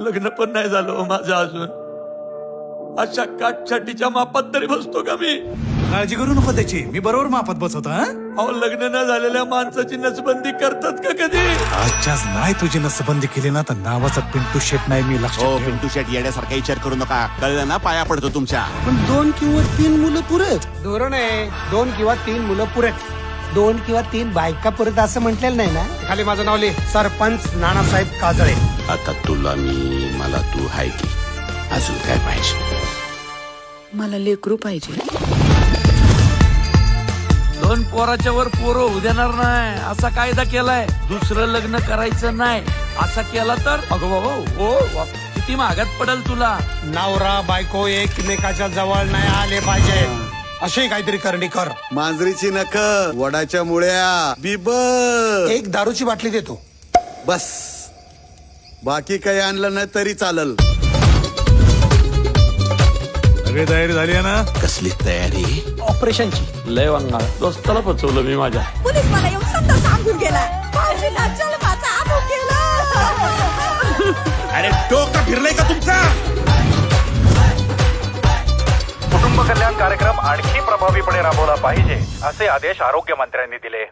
लग्न पण नाही झालं हो माझं अजून. अशा काटछाटीच्या मापात तरी बसतो का मी? काळजी करू नको त्याची. मी बरोबर माफत बसवतो हा? अहो लग्न न झालेल्या माणसाची नसबंदी करतात का कधी? आजच्याच नाही तुझी नसबंदी केली ना तर नावाचा पिंटू शेट नाही मी हो लक्षात ठेव. पिंटू शेट येण्यासारखा विचार करू नका. कळलं ना पाया पडतो तुमच्या. पण दोन किंवा तीन मुलं पुरे. धोरण आहे. दोन किंवा तीन मुलं पुरेत दोन किंवा तीन बायका पुरेत असं म्हटलेलं नाही ना? खाली माझं नाव लिह. सरपंच नानासाहेब काजळे. आता तुला मी मला तू हाय की? अजून काय पाहिजे? मला लेकरू पाहिजे. दोन पोराच्या वर पोरं होऊ देणार नाही. असा कायदा केलाय. दुसरं लग्न करायचं नाही. असा केला तर? अगो बाबा ओ वा, किती महागात पडेल तुला. नवरा बायको एकमेकाच्या जवळ नाही आले पाहिजे. अशी काहीतरी करणी कर. मांजरीची नख वडाच्या मुळ्या बिब एक दारूची बाटली देतो. बस. बाकी काही आणलं नाही तरी चालल. सगळी तयारी झाली आहे ना? कसली तयारी? ऑपरेशनची. लय वांगा दोस्ताला फसवलं मी माझ्या. पोलीस मला येऊन समजा सांगून गेला. केला. अरे डोकं फिरलंय का तुमचा? कल्याण कार्यक्रम आणखी प्रभावीपणे राबवला पाहिजे असे आदेश आरोग्य मंत्र्यांनी दिले.